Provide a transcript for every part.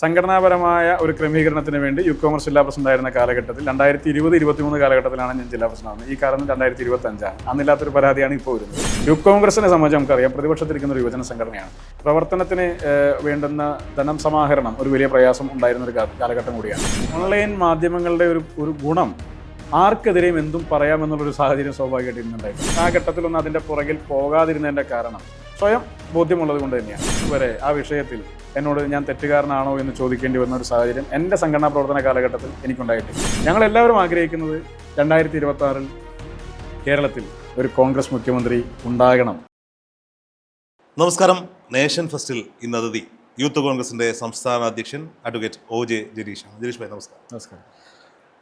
സംഘടനാപരമായ ഒരു ക്രമീകരണത്തിന് വേണ്ടി യു കോമേഴ്സ് ജില്ലാ പ്രസിഡന്റ് ആയിരുന്ന കാലഘട്ടത്തിൽ രണ്ടായിരത്തി ഇരുപത് ഇരുപത്തിമൂന്ന് കാലഘട്ടത്തിലാണ് ഞാൻ ജില്ലാ പ്രസിഡന്റ് ആവുന്നത്. ഈ കാലം രണ്ടായിരത്തി ഇരുപത്തി അഞ്ചാണ് അന്നില്ലാത്തൊരു പരാതിയാണ് ഇപ്പോൾ വരുന്നത്. യു കോൺഗ്രസിനെ സംബന്ധിച്ച് നമുക്കറിയാം പ്രതിപക്ഷത്തിരിക്കുന്ന ഒരു യുവജന സംഘടനയാണ്. പ്രവർത്തനത്തിന് വേണ്ടുന്ന ധനം സമാഹരണം ഒരു വലിയ പ്രയാസം ഉണ്ടായിരുന്ന ഒരു കാലഘട്ടം കൂടിയാണ്. ഓൺലൈൻ മാധ്യമങ്ങളുടെ ഒരു ഒരു ഗുണം ആർക്കെതിരെയും എന്തും പറയാമെന്നുള്ളൊരു സാഹചര്യം സ്വാഭാവികമായിട്ട് ഇന്നുണ്ടായിരുന്നു. ആ ഘട്ടത്തിലൊന്നും അതിന്റെ പുറകിൽ പോകാതിരുന്നതിന്റെ കാരണം സ്വയം ബോധ്യമുള്ളത് കൊണ്ട് തന്നെയാണ്. ഇതുവരെ ആ വിഷയത്തിൽ എന്നോട് ഞാൻ തെറ്റുകാരനാണോ എന്ന് ചോദിക്കേണ്ടി വന്ന ഒരു സാഹചര്യം എന്റെ സംഘടനാ പ്രവർത്തന കാലഘട്ടത്തിൽ എനിക്കുണ്ടായിട്ടില്ല. ഞങ്ങൾ എല്ലാവരും ആഗ്രഹിക്കുന്നത് രണ്ടായിരത്തി ഇരുപത്തി ആറിൽ കേരളത്തിൽ ഒരു കോൺഗ്രസ് മുഖ്യമന്ത്രി ഉണ്ടാകണം. നമസ്കാരം. നേഷൻ ഫസ്റ്റിൽ ഇന്ന് അതിഥി യൂത്ത് കോൺഗ്രസിന്റെ സംസ്ഥാന അധ്യക്ഷൻ advocate O J Janeesh Janeesh bhai നമസ്കാരം. നമസ്കാരം.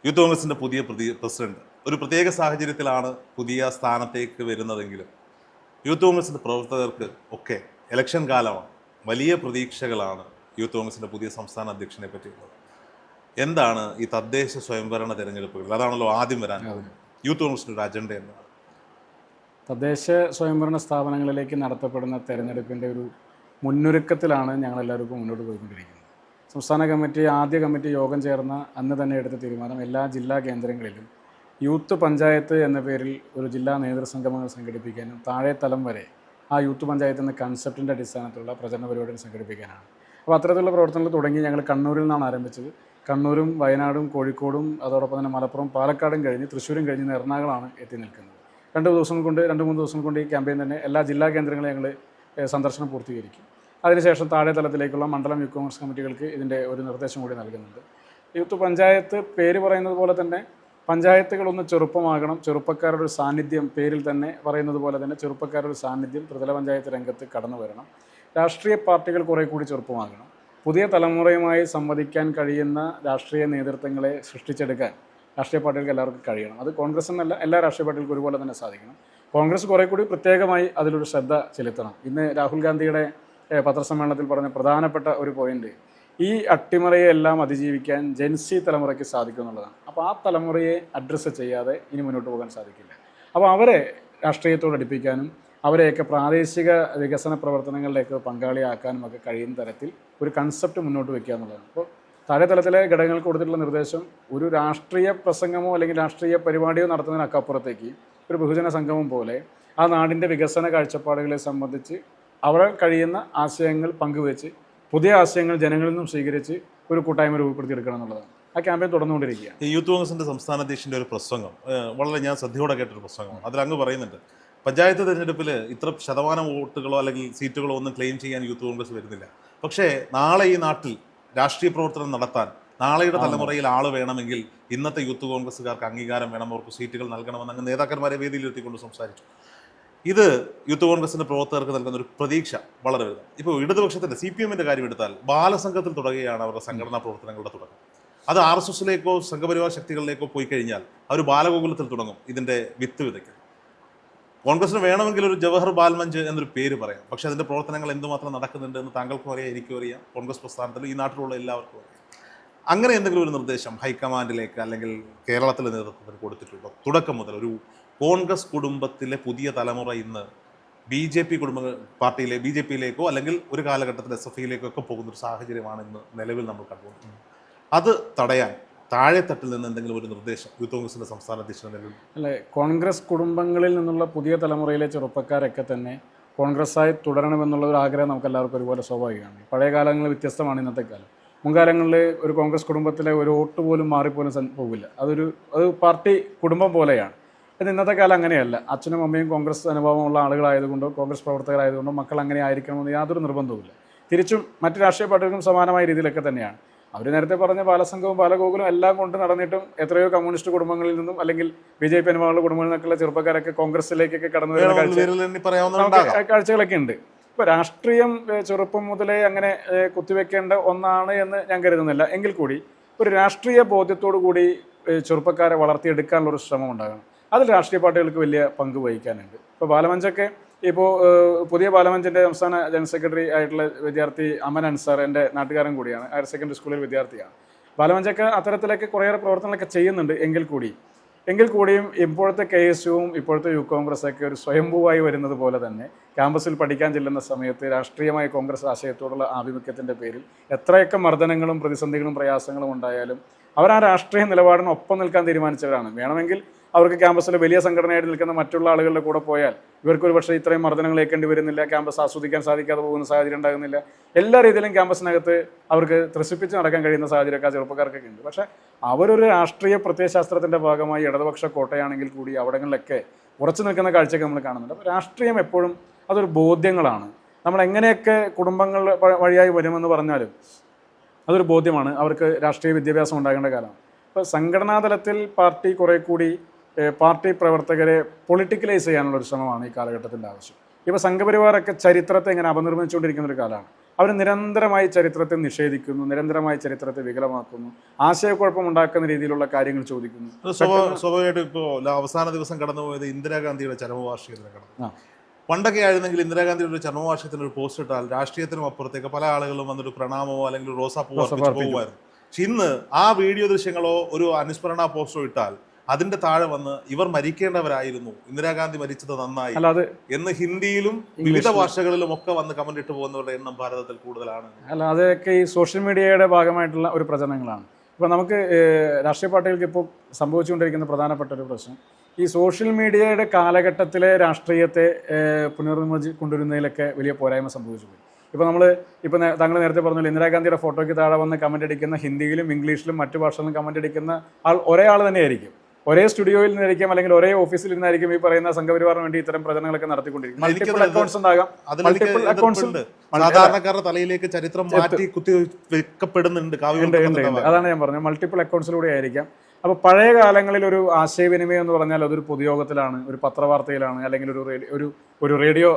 യൂത്ത് കോൺഗ്രസിന്റെ പുതിയ പ്രതി- പ്രസിഡന്റ്. ഒരു പ്രത്യേക സാഹചര്യത്തിലാണ് പുതിയ സ്ഥാനത്തേക്ക് വരുന്നതെങ്കിലും യൂത്ത് കോൺഗ്രസിന്റെ പ്രവർത്തകർക്ക് ഒക്കെ ഇലക്ഷൻ കാലമാണ് വലിയ പ്രതീക്ഷകളാണ് യൂത്ത് കോൺഗ്രസിന്റെ പുതിയ സംസ്ഥാന അധ്യക്ഷനെ പറ്റിയുള്ളത്. എന്താണ് ഈ തദ്ദേശ സ്വയംഭരണ തിരഞ്ഞെടുപ്പുകൾ? അതാണല്ലോ ആദ്യം വരാൻ. യൂത്ത് കോൺഗ്രസിന്റെ ഒരു അജണ്ട എന്താണ് തദ്ദേശ സ്വയംഭരണ സ്ഥാപനങ്ങളിലേക്ക് നടത്തപ്പെടുന്ന തെരഞ്ഞെടുപ്പിന്റെ ഒരു മുന്നൊരുക്കത്തിലാണ് ഞങ്ങളെല്ലാവർക്കും മുന്നോട്ട് പോയിക്കൊണ്ടിരിക്കുന്നത്. സംസ്ഥാന കമ്മിറ്റി ആദ്യ കമ്മിറ്റി യോഗം ചേർന്ന അന്ന് തന്നെ എടുത്ത തീരുമാനം എല്ലാ ജില്ലാ കേന്ദ്രങ്ങളിലും യൂത്ത് പഞ്ചായത്ത് എന്ന പേരിൽ ഒരു ജില്ലാ നേതൃസംഗമങ്ങൾ സംഘടിപ്പിക്കാനും താഴെ തലം വരെ ആ യൂത്ത് പഞ്ചായത്ത് എന്ന കൺസെപ്റ്റിന്റെ അടിസ്ഥാനത്തിലുള്ള പ്രചരണ പരിപാടികൾ സംഘടിപ്പിക്കാനാണ്. അപ്പോൾ അത്തരത്തിലുള്ള പ്രവർത്തനങ്ങൾ തുടങ്ങി ഞങ്ങൾ കണ്ണൂരിൽ നിന്നാണ് ആരംഭിച്ചത്. കണ്ണൂരും വയനാടും കോഴിക്കോടും അതോടൊപ്പം തന്നെ മലപ്പുറം പാലക്കാടും കഴിഞ്ഞ് തൃശ്ശൂരും കഴിഞ്ഞ് എറണാകുളമാണ് എത്തി നിൽക്കുന്നത്. രണ്ട് ദിവസം കൊണ്ട് രണ്ട് മൂന്ന് ദിവസം കൊണ്ട് ഈ ക്യാമ്പയിൻ തന്നെ എല്ലാ ജില്ലാ കേന്ദ്രങ്ങളെയും ഞങ്ങൾ സന്ദർശനം പൂർത്തീകരിക്കും. അതിനുശേഷം താഴെ തലത്തിലേക്കുള്ള മണ്ഡലം യൂത്ത് കോൺഗ്രസ് കമ്മിറ്റികൾക്ക് ഇതിന്റെ ഒരു നിർദ്ദേശം കൂടി നൽകുന്നുണ്ട്. യൂത്ത് പഞ്ചായത്ത് പേര് പറയുന്നത് പോലെ തന്നെ പഞ്ചായത്തുകളൊന്ന് ചെറുപ്പമാകണം. ചെറുപ്പക്കാരുടെ ഒരു സാന്നിധ്യം പേരിൽ തന്നെ പറയുന്നത് പോലെ തന്നെ ചെറുപ്പക്കാരുടെ ഒരു സാന്നിധ്യം ത്രിതല പഞ്ചായത്ത് രംഗത്ത് കടന്നു വരണം. രാഷ്ട്രീയ പാർട്ടികൾ കുറേ കൂടി ചെറുപ്പമാകണം. പുതിയ തലമുറയുമായി സംവദിക്കാൻ കഴിയുന്ന രാഷ്ട്രീയ നേതൃത്വങ്ങളെ സൃഷ്ടിച്ചെടുക്കാൻ രാഷ്ട്രീയ പാർട്ടികൾക്ക് എല്ലാവർക്കും കഴിയണം. അത് കോൺഗ്രസ് എന്നല്ല എല്ലാ രാഷ്ട്രീയ പാർട്ടികൾക്കും ഒരുപോലെ തന്നെ സാധിക്കണം. കോൺഗ്രസ് കുറേ കൂടി പ്രത്യേകമായി അതിലൊരു ശ്രദ്ധ ചെലുത്തണം. ഇന്ന് രാഹുൽ ഗാന്ധിയുടെ പത്രസമ്മേളനത്തിൽ പറഞ്ഞ പ്രധാനപ്പെട്ട ഒരു പോയിന്റ് ഈ അട്ടിമറിയെ എല്ലാം അതിജീവിക്കാൻ ജെൻസി തലമുറയ്ക്ക് സാധിക്കും എന്നുള്ളതാണ്. അപ്പോൾ ആ തലമുറയെ അഡ്രസ്സ് ചെയ്യാതെ ഇനി മുന്നോട്ട് പോകാൻ സാധിക്കില്ല. അപ്പോൾ അവരെ രാഷ്ട്രീയത്തോട് അടുപ്പിക്കാനും അവരെയൊക്കെ പ്രാദേശിക വികസന പ്രവർത്തനങ്ങളിലേക്ക് പങ്കാളിയാക്കാനും ഒക്കെ കഴിയുന്ന തരത്തിൽ ഒരു കൺസെപ്റ്റ് മുന്നോട്ട് വയ്ക്കുക എന്നുള്ളതാണ്. അപ്പോൾ താഴെ തലത്തിലെ ഘടകങ്ങൾക്ക് കൊടുത്തിട്ടുള്ള നിർദ്ദേശം ഒരു രാഷ്ട്രീയ പ്രസംഗമോ അല്ലെങ്കിൽ രാഷ്ട്രീയ പരിപാടിയോ നടത്തുന്നതിനക്കപ്പുറത്തേക്ക് ഒരു ബഹുജന സംഗമം പോലെ ആ നാടിന്റെ വികസന കാഴ്ചപ്പാടുകളെ സംബന്ധിച്ച് അവർ കഴിയുന്ന ആശയങ്ങൾ പങ്കുവെച്ച് പുതിയ ആശയങ്ങൾ ജനങ്ങളിൽ നിന്നും സ്വീകരിച്ച് ഒരു കൂട്ടായ്മ രൂപപ്പെടുത്തിയെടുക്കണം എന്നുള്ളതാണ്. ആ ക്യാമ്പയിൻ തുടർന്നുകൊണ്ടിരിക്കുകയാണ്. യൂത്ത് കോൺഗ്രസിന്റെ സംസ്ഥാന അധ്യക്ഷന്റെ ഒരു പ്രസംഗം വളരെ ഞാൻ ശ്രദ്ധയോടെ കേട്ടൊരു പ്രസംഗമാണ്. അതിൽ അങ്ങ് പറയുന്നുണ്ട് പഞ്ചായത്ത് തെരഞ്ഞെടുപ്പിൽ ഇത്ര ശതമാനം വോട്ടുകളോ അല്ലെങ്കിൽ സീറ്റുകളോ ഒന്നും ക്ലെയിം ചെയ്യാൻ യൂത്ത് കോൺഗ്രസ് വരുന്നില്ല. പക്ഷേ നാളെ ഈ നാട്ടിൽ രാഷ്ട്രീയ പ്രവർത്തനം നടത്താൻ നാളെയുടെ തലമുറയിൽ ആൾ വേണമെങ്കിൽ ഇന്നത്തെ യൂത്ത് കോൺഗ്രസ്സുകാർക്ക് അംഗീകാരം വേണം അവർക്ക് സീറ്റുകൾ നൽകണമെന്ന് അങ്ങ് നേതാക്കന്മാരെ വേദിയിലെത്തിക്കൊണ്ട് സംസാരിച്ചു. ഇത് യൂത്ത് കോൺഗ്രസിന്റെ പ്രവർത്തകർക്ക് നൽകുന്ന ഒരു പ്രതീക്ഷ വളരെ വലുത് ഇപ്പോൾ ഇടതുപക്ഷത്തിന്റെ സി പി എമ്മിന്റെ കാര്യം എടുത്താൽ ബാലസംഘത്തിൽ തുടങ്ങുകയാണ് അവരുടെ സംഘടനാ പ്രവർത്തനങ്ങളുടെ തുടക്കം. അത് ആർ എസ് എസിലേക്കോ സംഘപരിവാർ ശക്തികളിലേക്കോ പോയി കഴിഞ്ഞാൽ അവർ ബാലഗോകുലത്തിൽ തുടങ്ങും ഇതിന്റെ വിത്ത് വിതയ്ക്കും കോൺഗ്രസിന് വേണമെങ്കിൽ ഒരു ജവഹർ ബാൽമഞ്ച് എന്നൊരു പേര് പറയാം. പക്ഷെ അതിന്റെ പ്രവർത്തനങ്ങൾ എന്തുമാത്രം നടക്കുന്നുണ്ട് എന്ന് താങ്കൾക്കും അറിയാം എനിക്കും അറിയാം. കോൺഗ്രസ് പ്രസ്ഥാനത്തിൽ ഈ നാട്ടിലുള്ള എല്ലാവർക്കും അറിയാം. അങ്ങനെ എന്തെങ്കിലും ഒരു നിർദ്ദേശം ഹൈക്കമാൻഡിലേക്ക് അല്ലെങ്കിൽ കേരളത്തിലെ നേതൃത്വത്തിന് കൊടുത്തിട്ടുണ്ടോ? തുടക്കം മുതൽ ഒരു കോൺഗ്രസ് കുടുംബത്തിലെ പുതിയ തലമുറ ഇന്ന് ബി ജെ പി കുടുംബ പാർട്ടിയിലെ ബി ജെ പിയിലേക്കോ അല്ലെങ്കിൽ ഒരു കാലഘട്ടത്തിൽ എസ് എഫ് ഐയിലേക്കോ ഒക്കെ പോകുന്ന ഒരു സാഹചര്യമാണ് ഇന്ന് നിലവിൽ നമ്മൾ കണ്ടുപോകുന്നത് അത് തടയാൻ താഴെത്തട്ടിൽ നിന്ന് എന്തെങ്കിലും ഒരു നിർദ്ദേശം യൂത്ത് കോൺഗ്രസിന്റെ സംസ്ഥാന അധ്യക്ഷൻ അല്ലെ കോൺഗ്രസ് കുടുംബങ്ങളിൽ നിന്നുള്ള പുതിയ തലമുറയിലെ ചെറുപ്പക്കാരൊക്കെ തന്നെ കോൺഗ്രസ്സായി തുടരണമെന്നുള്ള ഒരു ആഗ്രഹം നമുക്ക് എല്ലാവർക്കും ഒരുപോലെ സ്വാഭാവികമാണ്. പഴയ കാലങ്ങളിൽ വ്യത്യസ്തമാണ് ഇന്നത്തെ കാലം. മുൻകാലങ്ങളിൽ ഒരു കോൺഗ്രസ് കുടുംബത്തിലെ ഒരു വോട്ട് പോലും മാറിപ്പോലും പോകില്ല അതൊരു അത് പാർട്ടി കുടുംബം പോലെയാണ്. ഇത് ഇന്നത്തെ കാലം അങ്ങനെയല്ല. അച്ഛനും അമ്മയും കോൺഗ്രസ് അനുഭവമുള്ള ആളുകളായതുകൊണ്ടോ കോൺഗ്രസ് പ്രവർത്തകരായതുകൊണ്ടോ മക്കൾ അങ്ങനെ ആയിരിക്കണമെന്ന് യാതൊരു നിർബന്ധവുമില്ല. തിരിച്ചും മറ്റ് രാഷ്ട്രീയ പാർട്ടികൾക്കും സമാനമായ രീതിയിലൊക്കെ തന്നെയാണ്. അവർ നേരത്തെ പറഞ്ഞ ബാലസംഘവും ബാലഗോകുലും എല്ലാം കൊണ്ട് നടന്നിട്ടും എത്രയോ കമ്മ്യൂണിസ്റ്റ് കുടുംബങ്ങളിൽ നിന്നും അല്ലെങ്കിൽ ബി ജെ പി അനുഭവമുള്ള കുടുംബങ്ങളിൽ നിന്നൊക്കെ ചെറുപ്പക്കാരൊക്കെ കോൺഗ്രസിലേക്കൊക്കെ കടന്നു വരുന്ന കാഴ്ചകളൊക്കെ ഉണ്ട്. ഇപ്പോൾ രാഷ്ട്രീയം ചെറുപ്പം മുതലേ അങ്ങനെ കുത്തിവെക്കേണ്ട ഒന്നാണ് എന്ന് ഞാൻ കരുതുന്നില്ല. എങ്കിൽ കൂടി ഒരു രാഷ്ട്രീയ ബോധ്യത്തോടു കൂടി ചെറുപ്പക്കാരെ വളർത്തിയെടുക്കാനുള്ള ഒരു ശ്രമം ഉണ്ടാകണം. അതിൽ രാഷ്ട്രീയ പാർട്ടികൾക്ക് വലിയ പങ്ക് വഹിക്കാനുണ്ട്. ഇപ്പോൾ ബാലമഞ്ചൊക്കെ ഇപ്പോൾ പുതിയ ബാലമഞ്ചിന്റെ സംസ്ഥാന ജനറൽ സെക്രട്ടറി ആയിട്ടുള്ള വിദ്യാർത്ഥി അമൻ അൻസാർ എന്റെ നാട്ടുകാരൻ കൂടിയാണ്. ഹയർ സെക്കൻഡറി സ്കൂളിൽ വിദ്യാർത്ഥിയാണ്. ബാലമഞ്ചൊക്കെ അത്തരത്തിലൊക്കെ കുറേയേറെ പ്രവർത്തനങ്ങളൊക്കെ ചെയ്യുന്നുണ്ട് എങ്കിൽ കൂടി. എങ്കിൽ കൂടിയും ഇപ്പോഴത്തെ കെ എസ് യുവും ഇപ്പോഴത്തെ യു കോൺഗ്രസ് ഒക്കെ ഒരു സ്വയംഭൂവായി വരുന്നത് പോലെ തന്നെ ക്യാമ്പസിൽ പഠിക്കാൻ ചെല്ലുന്ന സമയത്ത് രാഷ്ട്രീയമായ കോൺഗ്രസ് ആശയത്തോടുള്ള ആഭിമുഖ്യത്തിന്റെ പേരിൽ എത്രയൊക്കെ മർദ്ദനങ്ങളും പ്രതിസന്ധികളും പ്രയാസങ്ങളും ഉണ്ടായാലും അവർ ആ രാഷ്ട്രീയ നിലപാടിന് ഒപ്പം നിൽക്കാൻ തീരുമാനിച്ചവരാണ്. വേണമെങ്കിൽ അവർക്ക് ക്യാമ്പസിൽ വലിയ സംഘടനയായിട്ട് നിൽക്കുന്ന മറ്റുള്ള ആളുകളുടെ കൂടെ പോയാൽ ഇവർക്ക് ഒരു പക്ഷേ ഇത്രയും മർദ്ദനങ്ങൾ ഏൽക്കേണ്ടി വരുന്നില്ല ക്യാമ്പസ് ആസ്വദിക്കാൻ സാധിക്കാതെ പോകുന്ന സാഹചര്യം ഉണ്ടാകുന്നില്ല. എല്ലാ രീതിയിലും ക്യാമ്പസിനകത്ത് അവർക്ക് ത്രസിപ്പിച്ച് നടക്കാൻ കഴിയുന്ന സാഹചര്യമൊക്കെ ആ ചെറുപ്പക്കാർക്കൊക്കെ ഉണ്ട്. പക്ഷേ അവരൊരു രാഷ്ട്രീയ പ്രത്യയശാസ്ത്രത്തിന്റെ ഭാഗമായി ഇടതുപക്ഷ കോട്ടയാണെങ്കിൽ കൂടി അവിടങ്ങളിലൊക്കെ ഉറച്ചു നിൽക്കുന്ന കാഴ്ചയൊക്കെ നമ്മൾ കാണുന്നുണ്ട്. അപ്പോൾ രാഷ്ട്രീയം എപ്പോഴും അതൊരു ബോധ്യങ്ങളാണ്. നമ്മൾ എങ്ങനെയൊക്കെ കുടുംബങ്ങൾ വഴിയായി വരുമെന്ന് പറഞ്ഞാലും അതൊരു ബോധ്യമാണ്. അവർക്ക് രാഷ്ട്രീയ വിദ്യാഭ്യാസം ഉണ്ടാകേണ്ട കാലമാണ്. അപ്പോൾ സംഘടനാതലത്തിൽ പാർട്ടി കുറേ കൂടി പാർട്ടി പ്രവർത്തകരെ പൊളിറ്റിക്കലൈസ് ചെയ്യാനുള്ള ഒരു ശ്രമമാണ് ഈ കാലഘട്ടത്തിന്റെ ആവശ്യം. ഇപ്പോൾ സംഘപരിവാറൊക്കെ ചരിത്രത്തെ ഇങ്ങനെ അപനിർമ്മിച്ചുകൊണ്ടിരിക്കുന്ന ഒരു കാലമാണ്. അവർ നിരന്തരമായി ചരിത്രത്തെ നിഷേധിക്കുന്നു നിരന്തരമായി ചരിത്രത്തെ വികലമാക്കുന്നു ആശയക്കുഴപ്പം ഉണ്ടാക്കുന്ന രീതിയിലുള്ള കാര്യങ്ങൾ ചോദിക്കുന്നു. സ്വഭാവമായിട്ട് സ്വാഭാവികമായിട്ടും ഇപ്പോൾ അവസാന ദിവസം കടന്നുപോയത് ഇന്ദിരാഗാന്ധിയുടെ ചരമവാർഷികത്തിന് കടന്നു. പണ്ടൊക്കെ ആയിരുന്നെങ്കിൽ ഇന്ദിരാഗാന്ധിയുടെ ഒരു ചരമവാർഷികത്തിന് ഒരു പോസ്റ്റ് ഇട്ടാൽ രാഷ്ട്രീയത്തിനും അപ്പുറത്തേക്ക് പല ആളുകളും വന്നൊരു പ്രണാമമോ അല്ലെങ്കിൽ ഒരു പോവാ റോസാപ്പൂ അർപ്പിച്ച് പോകുമായിരുന്നു. പക്ഷെ ഇന്ന് ആ വീഡിയോ ദൃശ്യങ്ങളോ ഒരു അനുസ്മരണ പോസ്റ്റോ ഇട്ടാൽ അതിന്റെ താഴെ വന്ന് ഇവർ മരിക്കേണ്ടവരായിരുന്നു. ഇന്ദിരാഗാന്ധി മരിച്ചത് നന്നായി എന്ന് ഹിന്ദിയിലും വിവിധ ഭാഷകളിലും ഒക്കെ വന്ന് കമന്റ് ഇട്ട് പോകുന്നവരുടെ എണ്ണം ഭാരതത്തിൽ കൂടുതലാണ്. അല്ല അതൊക്കെ ഈ സോഷ്യൽ മീഡിയയുടെ ഭാഗമായിട്ടുള്ള ഒരു പ്രചരണങ്ങളാണ്. ഇപ്പോൾ നമുക്ക് രാഷ്ട്രീയ പാർട്ടികൾക്ക് ഇപ്പോൾ സംഭവിച്ചുകൊണ്ടിരിക്കുന്ന പ്രധാനപ്പെട്ട ഒരു പ്രശ്നം. ഈ സോഷ്യൽ മീഡിയയുടെ കാലഘട്ടത്തിലെ രാഷ്ട്രീയത്തെ പുനർനിർമ്മിച്ച് കൊണ്ടുവരുന്നതിലൊക്കെ വലിയ പോരായ്മ സംഭവിച്ചു പോയി ഇപ്പോൾ നമ്മൾ ഇപ്പോൾ താങ്കൾ നേരത്തെ പറഞ്ഞു ഇന്ദിരാഗാന്ധിയുടെ ഫോട്ടോയ്ക്ക് താഴെ വന്ന് കമന്റ് അടിക്കുന്ന ഹിന്ദിയിലും ഇംഗ്ലീഷിലും മറ്റു ഭാഷകളിലും കമന്റ് അടിക്കുന്ന ആൾ ഒരേ ആൾ തന്നെയായിരിക്കും. ഒരേ സ്റ്റുഡിയോയിൽ നിന്നായിരിക്കും അല്ലെങ്കിൽ ഒരേ ഓഫീസിൽ നിന്നായിരിക്കും ഈ പറയുന്ന സംഘപരിവാറിന് വേണ്ടി ഇത്തരം പ്രചരണങ്ങളൊക്കെ നടത്തിക്കൊണ്ടിരിക്കും. മൾട്ടിപ്പിൾ അക്കൗണ്ട്സ് ഉണ്ടാകാം. മൾട്ടിപ്പിൾ അക്കൗണ്ട്സ് ഉണ്ട് സാധാരണക്കാരുടെ തലയിലേക്ക് ചരിത്രം മാറ്റി കുത്തി വെക്കപ്പെടുന്നുണ്ട്. അതാണ് ഞാൻ പറഞ്ഞത്. മൾട്ടിപ്പിൾ അക്കൗണ്ട്സിലൂടെ ആയിരിക്കാം. അപ്പോൾ പഴയ കാലങ്ങളിൽ ഒരു ആശയവിനിമയം എന്ന് പറഞ്ഞാൽ അതൊരു പൊതുയോഗത്തിലാണ് ഒരു പത്രവാർത്തയിലാണ് അല്ലെങ്കിൽ ഒരു ഒരു ഒരു റേഡിയോ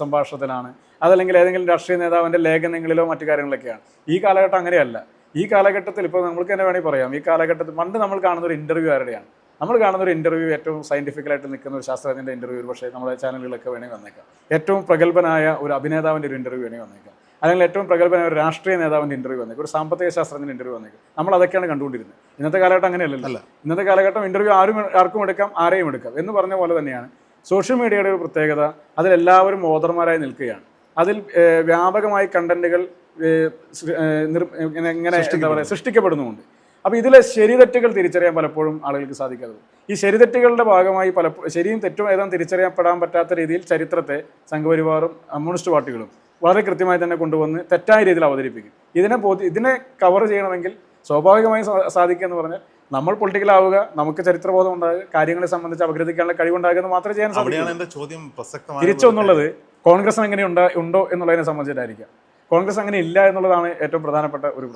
സംഭാഷണത്തിലാണ് അതല്ലെങ്കിൽ ഏതെങ്കിലും രാഷ്ട്രീയ നേതാവിന്റെ ലേഖനങ്ങളിലോ മറ്റു കാര്യങ്ങളൊക്കെയാണ്. ഈ കാലഘട്ടം അങ്ങനെയല്ല. ഈ കാലഘട്ടത്തിൽ ഇപ്പോൾ നമുക്ക് തന്നെ വേണമെങ്കിൽ പറയാം. ഈ കാലഘട്ടത്തിൽ പണ്ട് നമ്മൾ കാണുന്ന ഒരു ഇന്റർവ്യൂ ആരുടെയാണ്? നമ്മൾ കാണുന്ന ഒരു ഇന്റർവ്യൂ ഏറ്റവും സയന്റിഫിക്കലായിട്ട് നിൽക്കുന്ന ഒരു ശാസ്ത്രജ്ഞന്റെ ഇന്റർവ്യൂ പക്ഷേ നമ്മുടെ ചാനലുകളൊക്കെ വേണമെങ്കിൽ വന്നേക്കാം. ഏറ്റവും പ്രഗത്ഭനായ ഒരു അഭിനേതാവിന്റെ ഒരു ഇന്റർവ്യൂ വേണമെങ്കിൽ വന്നേക്കാം. അല്ലെങ്കിൽ ഏറ്റവും പ്രഗത്ഭനായ ഒരു രാഷ്ട്രീയ നേതാവിന്റെ ഇന്റർവ്യൂ വന്നേക്കും. ഒരു സാമ്പത്തിക ശാസ്ത്രജ്ഞന്റെ ഇന്റർവ്യൂ വന്നേക്കും. നമ്മൾ അതൊക്കെയാണ് കണ്ടുകൊണ്ടിരുന്നത്. ഇന്നത്തെ കാലഘട്ടം അങ്ങനെയല്ലല്ലോ. ഇന്നത്തെ കാലഘട്ടം ഇന്റർവ്യൂ ആരും ആർക്കും എടുക്കാം ആരെയും എടുക്കാം. എന്ന് പറഞ്ഞ പോലെ തന്നെയാണ് സോഷ്യൽ മീഡിയയുടെ ഒരു പ്രത്യേകത അതിൽ എല്ലാവരും ഓതർമാരായി നിൽക്കുകയാണ്. അതിൽ വ്യാപകമായി കണ്ടന്റുകൾ എങ്ങനെ എന്താ പറയുക സൃഷ്ടിക്കപ്പെടുന്നുമുണ്ട്. അപ്പോൾ ഇതിലെ ശരിതെറ്റുകൾ തിരിച്ചറിയാൻ പലപ്പോഴും ആളുകൾക്ക് സാധിക്കാതെ. ഈ ശരിതെറ്റുകളുടെ ഭാഗമായി പലപ്പോഴും ശരിയും തെറ്റും ഏതാണ് തിരിച്ചറിയപ്പെടാൻ പറ്റാത്ത രീതിയിൽ ചരിത്രത്തെ സംഘപരിവാറും കമ്മ്യൂണിസ്റ്റ് പാർട്ടികളും വളരെ കൃത്യമായി തന്നെ കൊണ്ടുവന്ന് തെറ്റായ രീതിയിൽ അവതരിപ്പിക്കും. ഇതിനെ ബോധി ഇതിനെ കവർ ചെയ്യണമെങ്കിൽ സ്വാഭാവികമായി സാധിക്കുക എന്ന് പറഞ്ഞാൽ നമ്മൾ പൊളിറ്റിക്കൽ ആവുക നമുക്ക് ചരിത്രബോധം ഉണ്ടാകുക കാര്യങ്ങളെ സംബന്ധിച്ച് അപഗ്രഥിക്കാനുള്ള കഴിവുണ്ടാകുക എന്ന് മാത്രമേ ചെയ്യാൻ സാധിക്കും. തിരിച്ചൊന്നുള്ളത് കോൺഗ്രസ് എങ്ങനെ ഉണ്ടോ എന്നുള്ളതിനെ സംബന്ധിച്ചിട്ടായിരിക്കാം. കോൺഗ്രസ് അങ്ങനെ ഇല്ല എന്നുള്ളതാണ് ഏറ്റവും പ്രധാനപ്പെട്ട ഒരു.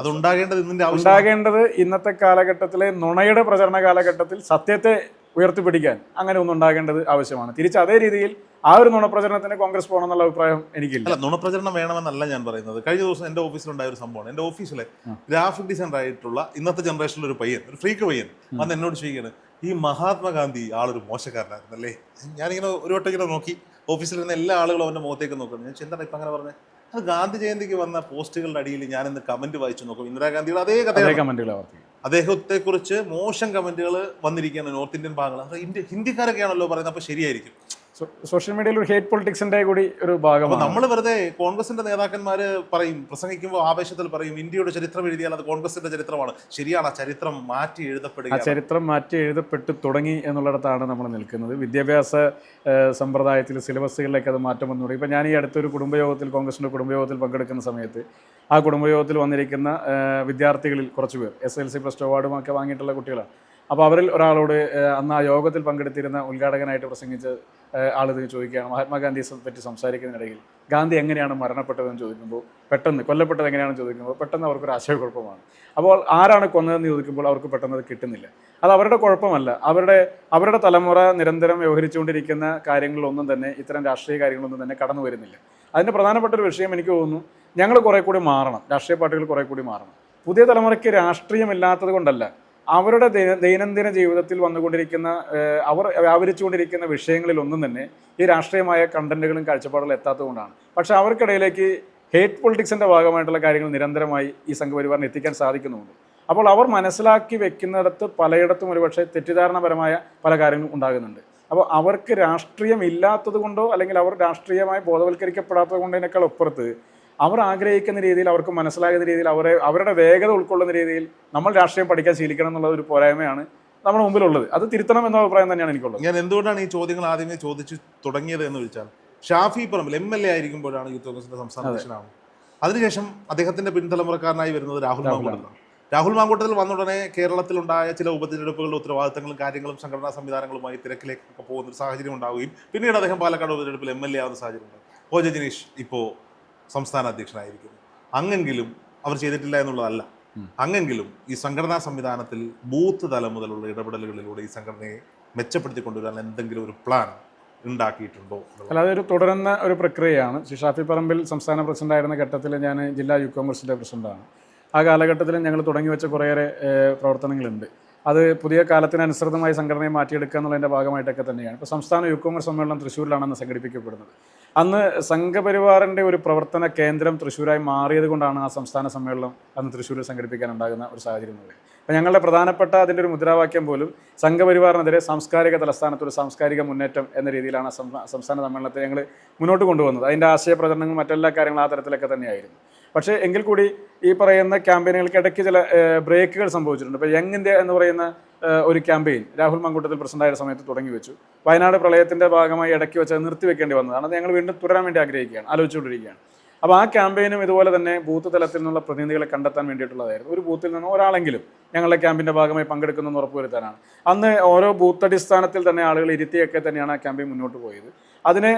ഉണ്ടാകേണ്ടത് ഇന്നത്തെ കാലഘട്ടത്തിലെ നുണയുടെ പ്രചരണ കാലഘട്ടത്തിൽ സത്യത്തെ ഉയർത്തിപ്പിടിക്കാൻ അങ്ങനെ ഒന്നും ഉണ്ടാകേണ്ടത് ആവശ്യമാണ്. തിരിച്ച് അതേ രീതിയിൽ ആ ഒരു നുണപ്രചരണത്തിന് കോൺഗ്രസ് പോകണം എന്നുള്ള അഭിപ്രായം എനിക്കില്ല. അല്ല നുണപ്രചരണം വേണമെന്നല്ല ഞാൻ പറയുന്നത്. കഴിഞ്ഞ ദിവസം എന്റെ ഓഫീസിലുണ്ടായ ഒരു സംഭവമാണ്. എന്റെ ഓഫീസിലെ ഗ്രാഫിക് ഡിസൈനർ ആയിട്ടുള്ള ഇന്നത്തെ ജനറേഷനിൽ ഒരു പയ്യൻ ഒരു ഫ്രീക്ക് പയ്യൻ വന്ന് എന്നോട് ചോദിക്കുകയാണ് ഈ മഹാത്മാഗാന്ധി ആളൊരു മോശക്കാരനായിരുന്നു അല്ലേ ഞാനിങ്ങനെ ഒരു വട്ടം ഇങ്ങനെ നോക്കി ഓഫീസിലിരുന്ന എല്ലാ ആളുകളും അവന്റെ മുഖത്തേക്ക് നോക്കണം ഞാൻ എന്താണ് ഇപ്പം അങ്ങനെ പറഞ്ഞത് അത് ഗാന്ധി ജയന്തിക്ക് വന്ന പോസ്റ്റുകളുടെ അടിയിൽ ഞാൻ ഇന്ന് കമന്റ് വായിച്ചു നോക്കും. ഇന്ദിരാഗാന്ധിയുടെ അതേ കഥ കമന്റുകൾ അദ്ദേഹത്തെ കുറിച്ച് മോശം കമന്റുകൾ വന്നിരിക്കുകയാണ് നോർത്ത് ഇന്ത്യൻ ഭാഗങ്ങൾ ഹിന്ദിക്കാരൊക്കെയാണല്ലോ പറയുന്നത്. അപ്പൊ ശരിയായിരിക്കും. സോഷ്യൽ മീഡിയയിൽ ഒരു ഹേറ്റ് പൊളിറ്റിക്സിന്റെ കൂടി ഒരു ഭാഗമാണ്. നമ്മൾ വെറുതെ കോൺഗ്രസിന്റെ നേതാക്കന്മാർ പറയും പ്രസംഗിക്കുമ്പോൾ ആവേശത്തിൽ പറയും ഇന്ത്യയുടെ ചരിത്രം എഴുതിയാൽ അത് കോൺഗ്രസിന്റെ ചരിത്രമാണ്. ശരിയാണ് ആ ചരിത്രം മാറ്റി ആ എഴുതപ്പെടുക ചരിത്രം മാറ്റി എഴുതപ്പെട്ടു തുടങ്ങി എന്നുള്ളിടത്താണ് നമ്മൾ നിൽക്കുന്നത്. വിദ്യാഭ്യാസ സമ്പ്രദായത്തിൽ സിലബസുകളിലേക്ക് അത് മാറ്റം വന്നു തുടങ്ങി. ഇപ്പം ഞാൻ ഈ അടുത്തൊരു കുടുംബയോഗത്തിൽ കോൺഗ്രസിന്റെ കുടുംബയോഗത്തിൽ പങ്കെടുക്കുന്ന സമയത്ത് ആ കുടുംബയോഗത്തിൽ വന്നിരിക്കുന്ന വിദ്യാർത്ഥികളിൽ കുറച്ച് പേർ S L C plus two അവാർഡുമൊക്കെ വാങ്ങിയിട്ടുള്ള കുട്ടികളാണ്. അപ്പോൾ അവരിൽ ഒരാളോട് അന്ന് ആ യോഗത്തിൽ പങ്കെടുത്തിരുന്ന ഉദ്ഘാടകനായിട്ട് പ്രസംഗിച്ച ഏഹ്, ആളിത് ചോദിക്കുകയാണ്. മഹാത്മാഗാന്ധിയെ പറ്റി സംസാരിക്കുന്നതിനിടയിൽ ഗാന്ധി എങ്ങനെയാണ് മരണപ്പെട്ടതെന്ന് ചോദിക്കുമ്പോൾ പെട്ടെന്ന് കൊല്ലപ്പെട്ടത് എങ്ങനെയാണെന്ന് ചോദിക്കുമ്പോൾ പെട്ടെന്ന് അവർക്കൊരു ആശയക്കുഴപ്പമാണ്. അപ്പോൾ ആരാണ് കൊന്നതെന്ന് ചോദിക്കുമ്പോൾ അവർക്ക് പെട്ടെന്ന് അത് കിട്ടുന്നില്ല. അത് അവരുടെ കുഴപ്പമല്ല. അവരുടെ അവരുടെ തലമുറ നിരന്തരം വ്യവഹരിച്ചുകൊണ്ടിരിക്കുന്ന കാര്യങ്ങളിലൊന്നും തന്നെ ഇത്തരം രാഷ്ട്രീയ കാര്യങ്ങളൊന്നും തന്നെ കടന്നു വരുന്നില്ല. അതിന്റെ പ്രധാനപ്പെട്ട ഒരു വിഷയം എനിക്ക് തോന്നുന്നു ഞങ്ങൾ കുറെ കൂടി മാറണം. രാഷ്ട്രീയ പാർട്ടികൾ കുറെ കൂടി മാറണം. പുതിയ തലമുറയ്ക്ക് രാഷ്ട്രീയമില്ലാത്തത് കൊണ്ടല്ല. അവരുടെ ദൈന- ദൈനംദിന ജീവിതത്തിൽ വന്നുകൊണ്ടിരിക്കുന്ന അവർ വ്യാപരിച്ചുകൊണ്ടിരിക്കുന്ന വിഷയങ്ങളിലൊന്നും തന്നെ ഈ രാഷ്ട്രീയമായ കണ്ടന്റുകളും കാഴ്ചപ്പാടുകളും എത്താത്തതുകൊണ്ടാണ്. പക്ഷേ അവർക്കിടയിലേക്ക് ഹേറ്റ് പൊളിറ്റിക്സിന്റെ ഭാഗമായിട്ടുള്ള കാര്യങ്ങൾ നിരന്തരമായി ഈ സംഘപരിവാറിന് എത്തിക്കാൻ സാധിക്കുന്നുണ്ട് അപ്പോൾ അവർ മനസ്സിലാക്കി വെക്കുന്നിടത്ത് പലയിടത്തും ഒരുപക്ഷെ തെറ്റിദ്ധാരണപരമായ പല കാര്യങ്ങളും ഉണ്ടാകുന്നുണ്ട്. അപ്പോൾ അവർക്ക് രാഷ്ട്രീയം ഇല്ലാത്തത് കൊണ്ടോ അല്ലെങ്കിൽ അവർ രാഷ്ട്രീയമായി ബോധവൽക്കരിക്കപ്പെടാത്തത് കൊണ്ടതിനേക്കാൾ അപ്പുറത്ത് അവർ ആഗ്രഹിക്കുന്ന രീതിയിൽ അവർക്ക് മനസ്സിലാകുന്ന രീതിയിൽ അവരെ അവരുടെ വേഗത ഉൾക്കൊള്ളുന്ന രീതിയിൽ നമ്മൾ രാഷ്ട്രീയം പഠിക്കാൻ ശീലിക്കണം എന്നുള്ള ഒരു പോരായ്മയാണ് നമ്മുടെ മുമ്പിലുള്ളത്. അത് തിരുത്തണം എന്ന അഭിപ്രായം തന്നെയാണ് എനിക്കുള്ളത്. ഞാൻ എന്തുകൊണ്ടാണ് ഈ ചോദ്യങ്ങൾ ആദ്യമേ ചോദിച്ചു തുടങ്ങിയത് എന്ന് വെച്ചാൽ Shafi Parambil M L A ആയിരിക്കുമ്പോഴാണ് youth കോൺഗ്രസിന്റെ സംസ്ഥാന അധ്യക്ഷനാണ് അതിനുശേഷം അദ്ദേഹത്തിന്റെ പിൻതലമുറക്കാരനായി വരുന്നത് രാഹുൽ മാങ്കൂട്ടത്തിലാണ്. രാഹുൽ മാങ്കൂട്ടത്തിൽ വന്ന ഉടനെ കേരളത്തിലുണ്ടായ ചില ഉപതെരഞ്ഞെടുപ്പുകളുടെ ഉത്തരവാദിത്തങ്ങളും കാര്യങ്ങളും സംഘടനാ സംവിധാനങ്ങളുമായി തിരക്കിലേക്കൊക്കെ പോകുന്ന ഒരു സാഹചര്യം ഉണ്ടാവുകയും പിന്നീട് അദ്ദേഹം പാലക്കാട് ഉപതെരഞ്ഞെടുപ്പിൽ എം എൽ എ ആവുന്ന സാഹചര്യം ഉണ്ടാകും ഓ ജനീഷ് ഇപ്പോൾ സംസ്ഥാന അധ്യക്ഷനായിരിക്കുന്നു അങ്ങെങ്കിലും അവർ ചെയ്തിട്ടില്ല എന്നുള്ളതല്ല. അങ്ങെങ്കിലും ഈ സംഘടനാ സംവിധാനത്തിൽ ബൂത്ത് തലം മുതലുള്ള ഇടപെടലുകളിലൂടെ ഈ സംഘടനയെ മെച്ചപ്പെടുത്തി കൊണ്ടുവരാൻ എന്തെങ്കിലും ഒരു പ്ലാൻ ഉണ്ടാക്കിയിട്ടുണ്ടോ. അല്ലാതെ ഒരു തുടരുന്ന ഒരു പ്രക്രിയയാണ്. ഷാഫി പറമ്പിൽ സംസ്ഥാന പ്രസിഡന്റ് ആയിരുന്ന ഘട്ടത്തിൽ ഞാൻ ജില്ലാ യൂത്ത് കോൺഗ്രസിന്റെ പ്രസിഡന്റാണ്. ആ കാലഘട്ടത്തിൽ ഞങ്ങൾ തുടങ്ങി വെച്ച കുറേയേറെ പ്രവർത്തനങ്ങളുണ്ട്. അത് പുതിയ കാലത്തിനനുസൃതമായി സംഘടനയെ മാറ്റിയെടുക്കുക എന്നുള്ളതിന്റെ ഭാഗമായിട്ടൊക്കെ തന്നെയാണ്. ഇപ്പോൾ സംസ്ഥാന യു കോൺഗ്രസ് സമ്മേളനം തൃശ്ശൂരിലാണ് അന്ന് സംഘടിപ്പിക്കപ്പെടുന്നത്. അന്ന് സംഘപരിവാറിന്റെ ഒരു പ്രവർത്തന കേന്ദ്രം തൃശ്ശൂരായി മാറിയത് കൊണ്ടാണ് ആ സംസ്ഥാന സമ്മേളനം അന്ന് തൃശ്ശൂരിൽ സംഘടിപ്പിക്കാനുണ്ടാകുന്ന ഒരു സാഹചര്യം എന്നുള്ളത് അപ്പോൾ ഞങ്ങളുടെ പ്രധാനപ്പെട്ട അതിന്റെ ഒരു മുദ്രാവാക്യം പോലും സംഘപരിവാറിനെതിരെ സാംസ്കാരിക തലസ്ഥാനത്ത് ഒരു സാംസ്കാരിക മുന്നേറ്റം എന്ന രീതിയിലാണ് സംസ്ഥാന സമ്മേളനത്തെ ഞങ്ങൾ മുന്നോട്ട് കൊണ്ടുവന്നത്. അതിന്റെ ആശയ പ്രചരണങ്ങളും മറ്റെല്ലാ കാര്യങ്ങളും ആ തരത്തിലൊക്കെ തന്നെയായിരുന്നു. പക്ഷേ എങ്കിൽ കൂടി ഈ പറയുന്ന ക്യാമ്പയിനുകൾക്ക് ഇടയ്ക്ക് ചില ബ്രേക്കുകൾ സംഭവിച്ചിട്ടുണ്ട്. ഇപ്പോൾ യങ് ഇന്ത്യ എന്ന് പറയുന്ന ഒരു ക്യാമ്പയിൻ രാഹുൽ മങ്കൂട്ടത്തിൽ പ്രസിഡന്റായ സമയത്ത് തുടങ്ങി വെച്ചു. വയനാട് പ്രളയത്തിന്റെ ഭാഗമായി ഇടയ്ക്ക് വെച്ച് നിർത്തിവെക്കേണ്ടി വന്നതാണ്. അത് ഞങ്ങൾ വീണ്ടും തുടരാൻ വേണ്ടി ആഗ്രഹിക്കുകയാണ് ആലോചിച്ചുകൊണ്ടിരിക്കുകയാണ്. അപ്പോൾ ആ ക്യാമ്പയിനും ഇതുപോലെ തന്നെ ബൂത്ത് തലത്തിൽ നിന്നുള്ള പ്രതിനിധികളെ കണ്ടെത്താൻ വേണ്ടിയിട്ടുള്ളതായിരുന്നു. ഒരു ബൂത്തിൽ നിന്ന് ഒരാളെങ്കിലും ഞങ്ങളുടെ ക്യാമ്പിന്റെ ഭാഗമായി പങ്കെടുക്കുന്നെന്ന് ഉറപ്പുവരുത്താനാണ്. അന്ന് ഓരോ ബൂത്ത് അടിസ്ഥാനത്തിൽ തന്നെ ആളുകൾ ഇരുത്തിയൊക്കെ തന്നെയാണ് ആ ക്യാമ്പയിൻ മുന്നോട്ട് പോയത്. അതിന്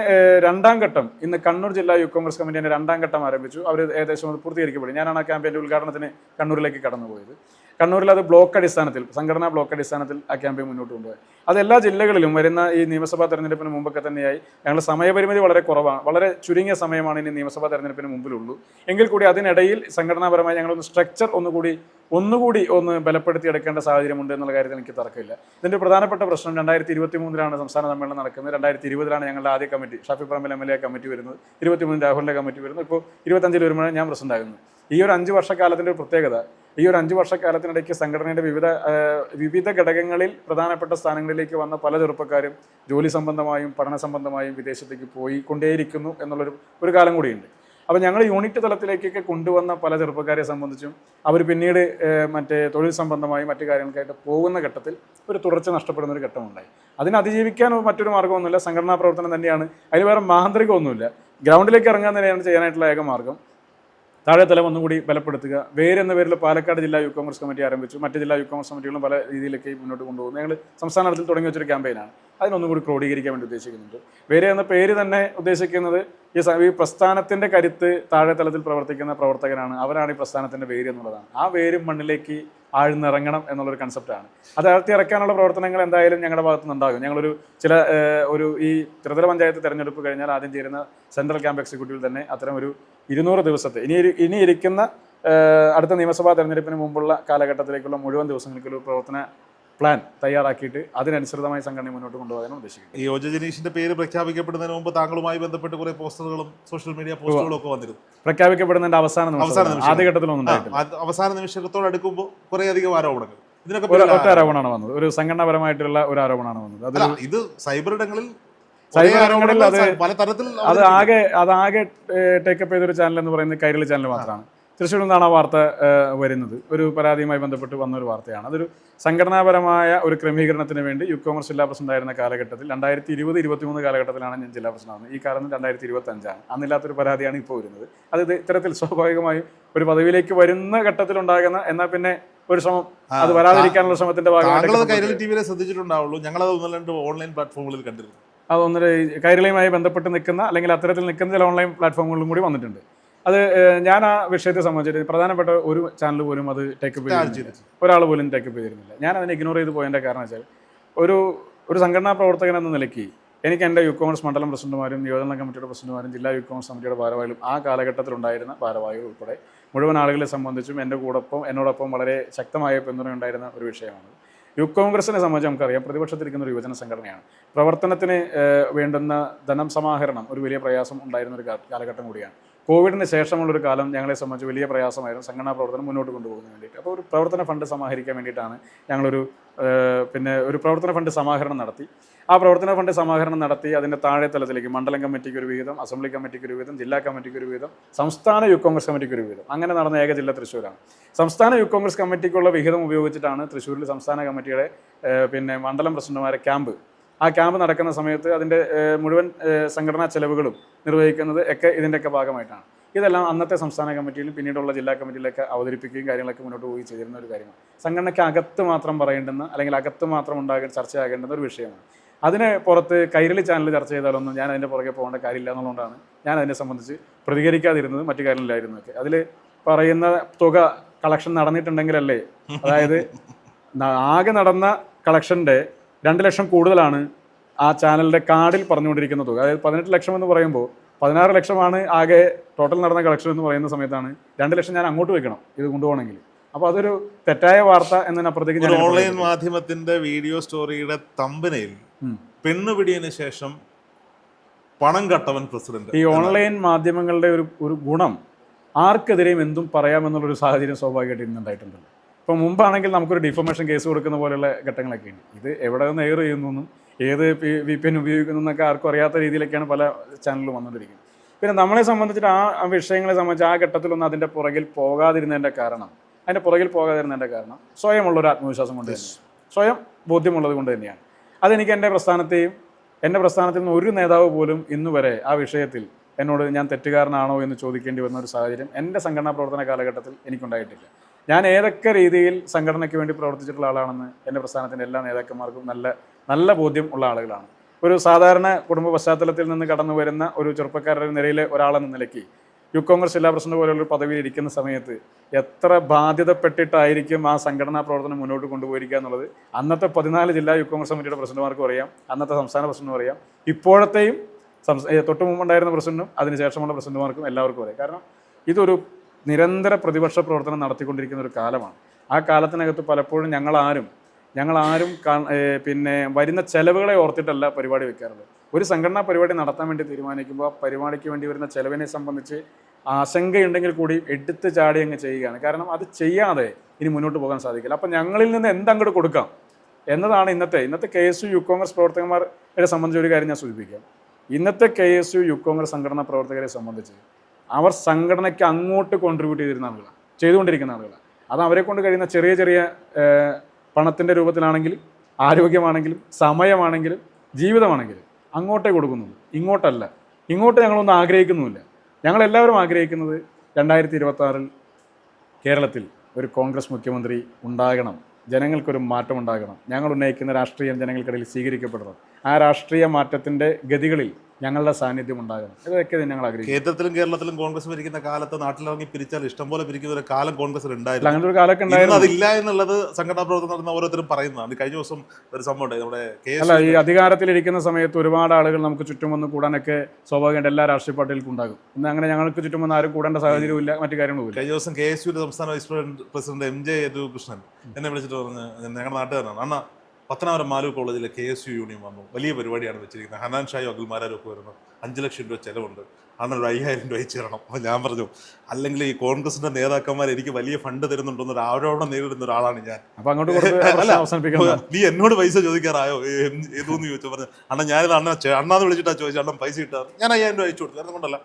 രണ്ടാം ഘട്ടം ഇന്ന് കണ്ണൂർ ജില്ലാ യൂത്ത് കോൺഗ്രസ് കമ്മിറ്റിന്റെ രണ്ടാം ഘട്ടം ആരംഭിച്ചു. അവർ ഏകദേശം പൂർത്തീകരിക്കപ്പെടും. ഞാനാണ് ആ ക്യാമ്പയിന്റെ ഉദ്ഘാടനത്തിന് കണ്ണൂരിലേക്ക് കടന്നുപോയത്. കണ്ണൂരിൽ അത് ബ്ലോക്ക് അടിസ്ഥാനത്തിൽ സംഘടനാ ബ്ലോക്ക് അടിസ്ഥാനത്തിൽ ആ ക്യാമ്പയിൻ മുന്നോട്ട് കൊണ്ടുപോയി. അത് എല്ലാ ജില്ലകളിലും വരുന്ന ഈ നിയമസഭാ തെരഞ്ഞെടുപ്പിന് മുമ്പൊക്കെ തന്നെയായി ഞങ്ങൾ സമയപരിമിതി വളരെ കുറവാണ്. വളരെ ചുരുങ്ങിയ സമയമാണ് ഇനി നിയമസഭാ തെരഞ്ഞെടുപ്പിന് മുമ്പിലുള്ളൂ. എങ്കിൽ കൂടി അതിനിടയിൽ സംഘടനാപരമായി ഞങ്ങളൊന്ന് സ്ട്രക്ചർ ഒന്നുകൂടി ഒന്നുകൂടി ഒന്ന് ബലപ്പെടുത്തി എടുക്കേണ്ട സാഹചര്യമുണ്ട് എന്നുള്ള കാര്യത്തിൽ എനിക്ക് തർക്കമില്ല. ഇതിന്റെ പ്രധാനപ്പെട്ട പ്രശ്നം രണ്ടായിരത്തി ഇരുപത്തി മൂന്നിലാണ് സംസ്ഥാന സമ്മേളനം നടക്കുന്നത്. രണ്ടായിരത്തി ഇരുപതിലാണ് ഞങ്ങളുടെ ആദ്യ committee Shafi Parambil M L A committee വരുന്നത്. ഇരുപത്തി മൂന്നിൽ രാഹുലിന്റെ കമ്മിറ്റി വരുന്നത്. ഇപ്പോൾ ഇരുപത്തഞ്ചിൽ വരുമ്പോഴാണ് ഞാൻ പ്രസിഡന്റ് ആകുന്നത് ഈ ഒരു അഞ്ച് വർഷക്കാലത്തിന്റെ ഒരു പ്രത്യേകത ഈ ഒരു അഞ്ച് വർഷക്കാലത്തിനിടയ്ക്ക് സംഘടനയുടെ വിവിധ വിവിധ ഘടകങ്ങളിൽ പ്രധാനപ്പെട്ട സ്ഥാനങ്ങളിലേക്ക് വന്ന പല ചെറുപ്പക്കാരും ജോലി സംബന്ധമായും പഠന സംബന്ധമായും വിദേശത്തേക്ക് പോയി കൊണ്ടേയിരിക്കുന്നു എന്നുള്ളൊരു ഒരു കാലം കൂടിയുണ്ട്. അപ്പോൾ ഞങ്ങൾ യൂണിറ്റ് തലത്തിലേക്കൊക്കെ കൊണ്ടുവന്ന പല ചെറുപ്പക്കാരെ സംബന്ധിച്ചും അവർ പിന്നീട് മറ്റേ തൊഴിൽ സംബന്ധമായി മറ്റു കാര്യങ്ങൾക്കായിട്ട് പോകുന്ന ഘട്ടത്തിൽ ഒരു തുടർച്ച നഷ്ടപ്പെടുന്ന ഒരു ഘട്ടമുണ്ടായി. അതിനെ അതിജീവിക്കാൻ മറ്റൊരു മാർഗമൊന്നുമില്ല. സംഘടനാ പ്രവർത്തനം തന്നെയാണ്. അതിന് വേറെ മാന്ത്രികമൊന്നുമില്ല. ഗ്രൗണ്ടിലേക്ക് ഇറങ്ങാൻ തന്നെയാണ് ചെയ്യാനായിട്ടുള്ള ഏക മാർഗം. താഴെ തലം ഒന്നുകൂടി ബലപ്പെടുത്തുക. വേര് എന്ന പേരിൽ പാലക്കാട് ജില്ലാ യൂത്ത് കോൺഗ്രസ് കമ്മിറ്റി ആരംഭിച്ചു. മറ്റ് ജില്ലാ യൂത്ത് കോൺഗ്രസ് കമ്മിറ്റികളും പല രീതിയിലൊക്കെ മുന്നോട്ട് കൊണ്ടുപോകുന്നു. ഞങ്ങൾ സംസ്ഥാന തലത്തിൽ തുടങ്ങി വെച്ചൊരു ക്യാമ്പയിനാണ് അതിനൊന്നും കൂടി ക്രോഡീകരിക്കാൻ വേണ്ടി ഉദ്ദേശിക്കുന്നുണ്ട്. വേര് എന്ന പേര് തന്നെ ഉദ്ദേശിക്കുന്നത് ഈ ഈ പ്രസ്ഥാനത്തിന്റെ കരുത്ത് താഴെ തലത്തിൽ പ്രവർത്തിക്കുന്ന പ്രവർത്തകനാണ്. അവരാണ് ഈ പ്രസ്ഥാനത്തിന്റെ വേര് എന്നുള്ളതാണ്. ആ വേരും മണ്ണിലേക്ക് ആഴ്ന്നിറങ്ങണം എന്നുള്ളൊരു കൺസെപ്റ്റാണ് അത് അകത്തി ഇറക്കാനുള്ള പ്രവർത്തനങ്ങൾ എന്തായാലും ഞങ്ങളുടെ ഭാഗത്തു നിന്നുണ്ടാകും ഞങ്ങളൊരു ചില ഒരു ഈ ത്രിതല പഞ്ചായത്ത് തെരഞ്ഞെടുപ്പ് കഴിഞ്ഞാൽ ആദ്യം ചേരുന്ന സെൻട്രൽ ക്യാമ്പ് എക്സിക്യൂട്ടീവിൽ തന്നെ അത്തരം ഒരു ഇരുന്നൂറ് ദിവസത്തെ ഇനി ഇനി ഇരിക്കുന്ന അടുത്ത നിയമസഭാ തെരഞ്ഞെടുപ്പിന് മുമ്പുള്ള കാലഘട്ടത്തിലേക്കുള്ള മുഴുവൻ ദിവസങ്ങൾക്കുള്ള പ്രവർത്തന പ്ലാൻ തയ്യാറാക്കിയിട്ട് അതിനനുസൃതമായി സംഘടന മുന്നോട്ട് കൊണ്ടുപോകാനാണ് ഉദ്ദേശിക്കുന്നത് ഈ യോജ ജനീഷിന്റെ പേര് പ്രഖ്യാപിക്കപ്പെടുന്നതിന് മുമ്പ് താങ്കളുമായി ബന്ധപ്പെട്ട് കുറെ പോസ്റ്ററുകളും സോഷ്യൽ മീഡിയ പോസ്റ്റുകളും ഒക്കെ വന്നിരുന്നു. പ്രഖ്യാപിക്കപ്പെടുന്നതിന്റെ അവസാന അവസാന നിമിഷം. ആദ്യഘട്ടത്തിലൊന്നും അവസാന നിമിഷത്തോട് അടുക്കുമ്പോൾ കുറെ അധികം ആരോപണങ്ങൾ. ഇതിനൊക്കെ ഒറ്റ ആരോപണമാണ് വന്നത്. ഒരു സംഘടനാപരമായിട്ടുള്ള ഒരു ആരോപണമാണ് വന്നത്. അത് ഇത് സൈബർ ഇടങ്ങളിൽ സൈബർ ഇടങ്ങളിൽ അത് പലതരത്തിൽ പല തരത്തിൽ അത് ആകെ അത് ആകെ ടേക്കപ്പ് ചെയ്തൊരു ചാനൽ എന്ന് പറയുന്നത് കൈരളി ചാനൽ മാത്രമാണ്. തൃശ്ശൂരിൽ നിന്നാണ് ആ വാർത്ത വരുന്നത്. ഒരു പരാതിയുമായി ബന്ധപ്പെട്ട് വന്ന ഒരു വാർത്തയാണ്. അതൊരു സംഘടനാപരമായ ഒരു ക്രമീകരണത്തിന് വേണ്ടി യു കോമേഴ്സ് ജില്ലാ പ്രസിഡന്റ് ആയിരുന്ന കാലഘട്ടത്തിൽ രണ്ടായിരത്തി ഇരുപത് ഇരുപത്തിമൂന്ന് കാലഘട്ടത്തിലാണ് ഞാൻ ജില്ലാ പ്രസിഡന്റ് ആവുന്നത് ഈ കാലം രണ്ടായിരത്തി ഇരുപത്തി അഞ്ചാണ് അന്നില്ലാത്തൊരു പരാതിയാണ് ഇപ്പോൾ വരുന്നത്. അത് ഇത് ഇത്തരത്തിൽ സ്വാഭാവികമായും ഒരു പദവിയിലേക്ക് വരുന്ന ഘട്ടത്തിലുണ്ടാകുന്ന എന്നാൽ പിന്നെ ഒരു ശ്രമം അത് വരാതിരിക്കാനുള്ള ശ്രമത്തിന്റെ ഭാഗമായിട്ട് ശ്രദ്ധിച്ചിട്ടുണ്ടാവുള്ളൂ. ഞങ്ങളത് ഒന്ന് രണ്ട് ഓൺലൈൻ പ്ലാറ്റ്ഫോമുകളിൽ കണ്ടിരുന്നു. അതൊന്നൊരു കൈരളിയുമായി ബന്ധപ്പെട്ട് നിൽക്കുന്ന അല്ലെങ്കിൽ അത്തരത്തിൽ നിൽക്കുന്ന ചില ഓൺലൈൻ പ്ലാറ്റ്ഫോമുകളിലും കൂടി വന്നിട്ടുണ്ട്. അത് ഞാൻ ആ വിഷയത്തെ സംബന്ധിച്ചിട്ട് പ്രധാനപ്പെട്ട ഒരു ചാനൽ പോലും അത് ടേക്കപ്പ് ചെയ്തിരുന്നില്ല. ഒരാൾ പോലും ടേക്കപ്പ് ചെയ്തിരുന്നില്ല. ഞാൻ അതിനെ ഇഗ്നോർ ചെയ്ത് പോയതിന്റെ കാരണം വെച്ചാൽ ഒരു ഒരു സംഘടനാ പ്രവർത്തകൻ എന്ന നിലയ്ക്ക് എനിക്ക് എന്റെ യു കോൺഗ്രസ് മണ്ഡലം പ്രസിഡന്റുമാരും നിയോജന കമ്മിറ്റിയുടെ പ്രസിഡന്റുമാരും ജില്ലാ യു കോൺഗ്രസ് കമ്മിറ്റിയുടെ ഭാരവാഹികളും ആ കാലഘട്ടത്തിലുണ്ടായിരുന്ന ഭാരവാഹികൾ ഉൾപ്പെടെ മുഴുവൻ ആളുകളെ സംബന്ധിച്ചും എന്റെ കൂടൊപ്പം എന്നോടൊപ്പം വളരെ ശക്തമായ പിന്തുണയുണ്ടായിരുന്ന ഒരു വിഷയമാണ്. യു കോൺഗ്രസിനെ സംബന്ധിച്ച് നമുക്കറിയാം പ്രതിപക്ഷത്തിരിക്കുന്ന ഒരു യുവജന സംഘടനയാണ്. പ്രവർത്തനത്തിന് വേണ്ടുന്ന ധനം സമാഹരണം ഒരു വലിയ പ്രയാസം ഉണ്ടായിരുന്ന ഒരു കാലഘട്ടം കൂടിയാണ്. കോവിഡിന് ശേഷമുള്ളൊരു കാലം ഞങ്ങളെ സംബന്ധിച്ച് വലിയ പ്രയാസമായിരുന്നു. സംഘടനാ പ്രവർത്തനം മുന്നോട്ട് കൊണ്ടുപോകുന്നതിന് വേണ്ടിയിട്ട്. അപ്പോൾ ഒരു പ്രവർത്തന ഫണ്ട് സമാഹരിക്കാൻ വേണ്ടിയിട്ടാണ് ഞങ്ങളൊരു പിന്നെ ഒരു പ്രവർത്തന ഫണ്ട് സമാഹരണം നടത്തി. ആ പ്രവർത്തന ഫണ്ട് സമാഹരണം നടത്തി അതിന്റെ താഴെ തലത്തിലേക്ക് മണ്ഡലം കമ്മിറ്റിക്ക് ഒരു വിഹിതം അസംബ്ലി കമ്മിറ്റിക്ക് ഒരു വിഹിതം ജില്ലാ കമ്മിറ്റിക്ക് ഒരു വിഹിതം സംസ്ഥാന യൂത്ത് കോൺഗ്രസ് കമ്മിറ്റിക്ക് ഒരു വിഹിതം. അങ്ങനെ നടന്ന ഏക ജില്ല തൃശ്ശൂരാണ്. സംസ്ഥാന യൂത്ത് കോൺഗ്രസ് കമ്മിറ്റിക്കുള്ള വിഹിതം ഉപയോഗിച്ചിട്ടാണ് തൃശ്ശൂരിൽ സംസ്ഥാന കമ്മിറ്റിയുടെ പിന്നെ മണ്ഡലം പ്രസിഡന്റുമാരെ ക്യാമ്പ് ആ ക്യാമ്പ് നടക്കുന്ന സമയത്ത് അതിന്റെ മുഴുവൻ സംഘടനാ ചെലവുകളും നിർവഹിക്കുന്നത് ഒക്കെ ഇതിന്റെയൊക്കെ ഭാഗമായിട്ടാണ്. ഇതെല്ലാം അന്നത്തെ സംസ്ഥാന കമ്മിറ്റിയിലും പിന്നീടുള്ള ജില്ലാ കമ്മിറ്റിയിലൊക്കെ അവതരിപ്പിക്കുകയും കാര്യങ്ങളൊക്കെ മുന്നോട്ട് പോയി ചെയ്തിരുന്ന ഒരു കാര്യമാണ്. സംഘടനയ്ക്ക് അകത്ത് മാത്രം പറയേണ്ടുന്ന അല്ലെങ്കിൽ അകത്ത് മാത്രം ഉണ്ടാകേണ്ട ചർച്ചയാകേണ്ടുന്ന ഒരു വിഷയമാണ്. അതിന് പുറത്ത് കൈരളി ചാനൽ ചർച്ച ചെയ്താലൊന്നും ഞാൻ അതിന്റെ പുറകെ പോകേണ്ട കാര്യമില്ല എന്നുള്ളതുകൊണ്ടാണ് ഞാൻ അതിനെ സംബന്ധിച്ച് പ്രതികരിക്കാതിരുന്നത് മറ്റു കാര്യങ്ങളിലായിരുന്നൊക്കെ അതിൽ പറയുന്ന തുക കളക്ഷൻ നടന്നിട്ടുണ്ടെങ്കിലല്ലേ? അതായത് ആകെ നടന്ന കളക്ഷന്റെ രണ്ട് ലക്ഷം കൂടുതലാണ് ആ ചാനലിന്റെ കാർഡിൽ പറഞ്ഞുകൊണ്ടിരിക്കുന്ന തുക. അതായത് പതിനെട്ട് ലക്ഷം എന്ന് പറയുമ്പോൾ പതിനാറ് ലക്ഷമാണ് ആകെ ടോട്ടൽ നടന്ന കളക്ഷൻ എന്ന് പറയുന്ന സമയത്താണ് രണ്ട് ലക്ഷം ഞാൻ അങ്ങോട്ട് വെക്കണം ഇത് കൊണ്ടുപോകണമെങ്കിൽ. അപ്പോൾ അതൊരു തെറ്റായ വാർത്ത എന്നതിനപ്പുറത്തേക്ക് ഞാൻ ഓൺലൈൻ മാധ്യമത്തിന്റെ വീഡിയോ സ്റ്റോറിയുടെ തമ്പനയിൽ പെണ്ണുപിടിയതിന് ശേഷം പണം കട്ടവൻ പ്രസിഡന്റ് ഈ ഓൺലൈൻ മാധ്യമങ്ങളുടെ ഒരു ഒരു ഗുണം ആർക്കെതിരെയും എന്തും പറയാമെന്നുള്ളൊരു സാഹചര്യം സ്വാഭാവികമായിട്ട് ഇന്നുണ്ടായിട്ടുണ്ടല്ലോ. ഇപ്പോൾ മുമ്പാണെങ്കിൽ നമുക്കൊരു ഡിഫോമേഷൻ കേസ് കൊടുക്കുന്ന പോലെയുള്ള ഘട്ടങ്ങളൊക്കെ ഉണ്ട്. ഇത് എവിടെ നിന്ന് എയർ ചെയ്യുന്നു എന്നും ഏത് വി പി എൻ ഉപയോഗിക്കുന്നു എന്നൊക്കെ ആർക്കും അറിയാത്ത രീതിയിലൊക്കെയാണ് പല ചാനലിലും വന്നുകൊണ്ടിരിക്കുന്നത് പിന്നെ നമ്മളെ സംബന്ധിച്ചിട്ട് ആ വിഷയങ്ങളെ സംബന്ധിച്ച് ആ ഘട്ടത്തിലൊന്നും അതിന്റെ പുറകിൽ പോകാതിരുന്നതിന്റെ കാരണം അതിന്റെ പുറകിൽ പോകാതിരുന്നതിന്റെ കാരണം സ്വയമുള്ള ഒരു ആത്മവിശ്വാസം കൊണ്ട് സ്വയം ബോധ്യമുള്ളത് കൊണ്ട് തന്നെയാണ്. അതെനിക്ക് എന്റെ പ്രസ്ഥാനത്തെയും എന്റെ പ്രസ്ഥാനത്തിൽ നിന്ന് ഒരു നേതാവ് പോലും ഇന്ന് വരെ ആ വിഷയത്തിൽ എന്നോട് ഞാൻ തെറ്റുകാരനാണോ എന്ന് ചോദിക്കേണ്ടി വന്ന ഒരു സാഹചര്യം എന്റെ സംഘടനാ പ്രവർത്തന കാലഘട്ടത്തിൽ എനിക്കുണ്ടായിട്ടില്ല. ഞാൻ ഏതൊക്കെ രീതിയിൽ സംഘടനയ്ക്ക് വേണ്ടി പ്രവർത്തിച്ചിട്ടുള്ള ആളാണെന്ന് എന്റെ പ്രസ്ഥാനത്തിന്റെ എല്ലാ നേതാക്കന്മാർക്കും നല്ല നല്ല ബോധ്യം ഉള്ള ആളുകളാണ്. ഒരു സാധാരണ കുടുംബ പശ്ചാത്തലത്തിൽ നിന്ന് കടന്നു വരുന്ന ഒരു ചെറുപ്പക്കാരുടെ നിലയിലെ ഒരാളെന്ന നിലയ്ക്ക് യു കോൺഗ്രസ് ജില്ലാ പ്രസിഡന്റ് പോലെയുള്ള പദവിയിൽ ഇരിക്കുന്ന സമയത്ത് എത്ര ബാധ്യതപ്പെട്ടിട്ടായിരിക്കും ആ സംഘടനാ പ്രവർത്തനം മുന്നോട്ട് കൊണ്ടുപോയിരിക്കുക എന്നുള്ളത് അന്നത്തെ പതിനാല് ജില്ലാ യു കോൺഗ്രസ് കമ്മിറ്റിയുടെ പ്രസിഡന്റുമാർക്കും അറിയാം അന്നത്തെ സംസ്ഥാന പ്രസിഡന്റും അറിയാം. ഇപ്പോഴത്തെയും തൊട്ട് മുമ്പുണ്ടായിരുന്ന പ്രസിഡന്റും അതിനുശേഷമുള്ള പ്രസിഡന്റുമാർക്കും എല്ലാവർക്കും അറിയാം. കാരണം ഇതൊരു നിരന്തര പ്രതിപക്ഷ പ്രവർത്തനം നടത്തിക്കൊണ്ടിരിക്കുന്ന ഒരു കാലമാണ്. ആ കാലത്തിനകത്ത് പലപ്പോഴും ഞങ്ങളാരും ഞങ്ങളാരും പിന്നെ വരുന്ന ചെലവുകളെ ഓർത്തിട്ടല്ല പരിപാടി വെക്കാറുള്ളത്. ഒരു സംഘടനാ പരിപാടി നടത്താൻ വേണ്ടി തീരുമാനിക്കുമ്പോൾ പരിപാടിക്ക് വേണ്ടി വരുന്ന ചെലവിനെ സംബന്ധിച്ച് ആശങ്കയുണ്ടെങ്കിൽ കൂടി എടുത്ത് ചാടി അങ്ങ് ചെയ്യുകയാണ്. കാരണം അത് ചെയ്യാതെ ഇനി മുന്നോട്ട് പോകാൻ സാധിക്കില്ല. അപ്പം ഞങ്ങളിൽ നിന്ന് എന്തങ്ങോട്ട് കൊടുക്കാം എന്നതാണ് ഇന്നത്തെ ഇന്നത്തെ K S U U Congress പ്രവർത്തകന്മാരെ സംബന്ധിച്ച് ഒരു കാര്യം ഞാൻ സൂചിപ്പിക്കാം. ഇന്നത്തെ K S U U Congress സംഘടനാ പ്രവർത്തകരെ സംബന്ധിച്ച് അവർ സംഘടനയ്ക്ക് അങ്ങോട്ട് കോൺട്രിബ്യൂട്ട് ചെയ്തിരുന്ന ആളുകളാണ് ചെയ്തുകൊണ്ടിരിക്കുന്ന ആളുകളാണ് അത് അവരെ കൊണ്ട് കഴിയുന്ന ചെറിയ ചെറിയ പണത്തിന്റെ രൂപത്തിലാണെങ്കിലും ആരോഗ്യമാണെങ്കിലും സമയമാണെങ്കിലും ജീവിതമാണെങ്കിലും അങ്ങോട്ടേ കൊടുക്കുന്നുള്ളൂ. ഇങ്ങോട്ടല്ല. ഇങ്ങോട്ട് ഞങ്ങളൊന്നും ആഗ്രഹിക്കുന്നുമില്ല. ഞങ്ങളെല്ലാവരും ആഗ്രഹിക്കുന്നത് രണ്ടായിരത്തി ഇരുപത്തി കേരളത്തിൽ ഒരു കോൺഗ്രസ് മുഖ്യമന്ത്രി ഉണ്ടാകണം. ജനങ്ങൾക്കൊരു മാറ്റം ഉണ്ടാകണം ഞങ്ങൾ ഉന്നയിക്കുന്ന രാഷ്ട്രീയം ജനങ്ങൾക്കിടയിൽ സ്വീകരിക്കപ്പെടണം. ആ രാഷ്ട്രീയ മാറ്റത്തിന്റെ ഗതികളിൽ ഞങ്ങളുടെ സാന്നിധ്യം ഉണ്ടാകണം. ഇതൊക്കെ ഞങ്ങൾ ആഗ്രഹിക്കും കേന്ദ്രത്തിലും കേരളത്തിലും കോൺഗ്രസ് ഭരിക്കുന്ന കാലത്ത് നാട്ടിലിറങ്ങി പിരിച്ചാൽ ഇഷ്ടം പോലെ പിരിക്കുന്ന ഒരു കാലം കോൺഗ്രസിൽ ഉണ്ടായിരുന്നു. അങ്ങനെ ഒരു കാലൊക്കെ ഉണ്ടായിരുന്നു. അതില്ല എന്നുള്ളത് സംഘടനാ പ്രവർത്തനം നടന്ന ഓരോരുത്തരും പറയുന്നതാണ്. കഴിഞ്ഞ ദിവസം ഒരു സംഭവം ഉണ്ടായി. നമ്മുടെ അല്ല ഈ അധികാരത്തിലിരിക്കുന്ന സമയത്ത് ഒരുപാട് ആളുകൾ നമുക്ക് ചുറ്റും വന്ന് കൂടാനൊക്കെ സ്വാഭാവികമായിട്ട് എല്ലാ രാഷ്ട്രീയ പാർട്ടികൾക്കും ഉണ്ടാകും. ഇന്ന് അങ്ങനെ ഞങ്ങൾക്ക് ചുറ്റും വന്ന് ആരും കൂടേണ്ട സാഹചര്യവും ഇല്ല മറ്റു കാര്യങ്ങളും കഴിഞ്ഞ ദിവസം കെ എസ് യു സംസ്ഥാന vice president president M J Yadukrishnan എന്നെ വിളിച്ചിട്ട് പറഞ്ഞ് ഞങ്ങളുടെ നാട്ടുകാരനാണ്. അണ്ണ പത്തനാപുരം മാലൂർ കോളേജിലെ കെ എസ് യു യൂണിയൻ വന്നു. വലിയ പരിപാടിയാണ് വെച്ചിരിക്കുന്നത്. ഹനാൻ ഷായും അഖിൽമാരും ഒക്കെ വരുന്നു. അഞ്ച് ലക്ഷം രൂപ ചിലവുണ്ട്. അന്ന് ഒരു അയ്യായിരം രൂപ അയച്ചു തരണം അപ്പോൾ ഞാൻ പറഞ്ഞു അല്ലെങ്കിൽ ഈ കോൺഗ്രസിന്റെ നേതാക്കന്മാർ എനിക്ക് വലിയ ഫണ്ട് തരുന്നുണ്ടെന്ന് ഒരു ആരോപണം നേരിടുന്ന ഒരാളാണ് ഞാൻ. അപ്പൊ അങ്ങോട്ട് നീ എന്നോട് പൈസ ചോദിക്കാറായോ? ഏതോന്ന് ചോദിച്ചു. പറഞ്ഞു അണ്ണ ഞാനിത് അണ്ണ അണ്ണാന്ന് വിളിച്ചിട്ടാ ചോദിച്ചു അണ്ണൻ പൈസ കിട്ടാറ് ഞാൻ അയ്യായിരം രൂപ അയച്ചു കൊടുത്തു. കാരണം കൊണ്ടല്ല.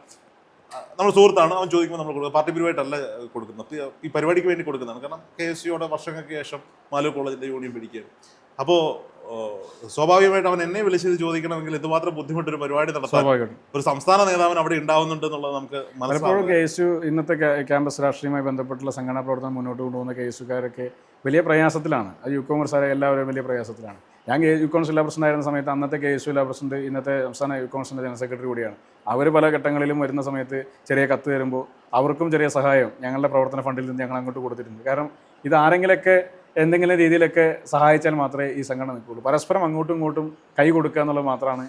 നമ്മൾ സുഹൃത്താണ്. അവൻ ചോദിക്കുമ്പോൾ നമ്മൾ കൊടുക്കുക പാർട്ടി പരിപാടിയായിട്ടല്ല കൊടുക്കുന്നത്. ഈ പരിപാടിക്ക് വേണ്ടി കൊടുക്കുന്നതാണ്. കാരണം കെ എസ് സിയുടെ വർഷങ്ങൾക്ക് ശേഷം മാലൂർ കോളേജിന്റെ യൂണിയൻ പിടിക്കുകയാണ് അപ്പോൾ സ്വാഭാവികമായിട്ട് അവൻ എന്നെ വിളിച്ചത് ചോദിക്കണമെങ്കിൽ ഇതുമാത്രം ബുദ്ധിമുട്ടൊരു പരിപാടി നടത്താൻ ഒരു സംസ്ഥാന നേതാവിന് അവിടെ ഉണ്ടാവുന്നുണ്ട് എന്നുള്ളത് നമുക്ക് പലപ്പോഴും കേസു കെ എസ് യു ഇന്നത്തെ ക്യാമ്പസ് രാഷ്ട്രീയമായി ബന്ധപ്പെട്ടുള്ള സംഘടനാ പ്രവർത്തനം മുന്നോട്ട് കൊണ്ടുപോകുന്ന കേസുകാരൊക്കെ എസ് യുക്കാരൊക്കെ വലിയ പ്രയാസത്തിലാണ്. അത് യു കോൺഗ്രസ് എല്ലാവരും വലിയ പ്രയാസത്തിലാണ്. ഞാൻ യു കോൺഗ്രസ് ജില്ലാ പ്രസിഡന്റ് ആയിരുന്ന സമയത്ത് അന്നത്തെ കെ എസ് യു ജില്ലാ പ്രസിഡന്റ് ഇന്നത്തെ സംസ്ഥാന യു കോൺഗ്രസിന്റെ ജനറൽ സെക്രട്ടറി കൂടിയാണ്. അവർ പല ഘട്ടങ്ങളിലും വരുന്ന സമയത്ത് ചെറിയ കത്ത് തരുമ്പോൾ അവർക്കും ചെറിയ സഹായം ഞങ്ങളുടെ പ്രവർത്തന ഫണ്ടിൽ നിന്ന് ഞങ്ങൾ അങ്ങോട്ട് കൊടുത്തിട്ടുണ്ട്. കാരണം ഇത് ആരെങ്കിലൊക്കെ എന്തെങ്കിലും രീതിയിലൊക്കെ സഹായിച്ചാൽ മാത്രമേ ഈ സംഘടന നിൽക്കുള്ളൂ പരസ്പരം അങ്ങോട്ടും ഇങ്ങോട്ടും കൈ കൊടുക്കുക എന്നുള്ളത് മാത്രമാണ്.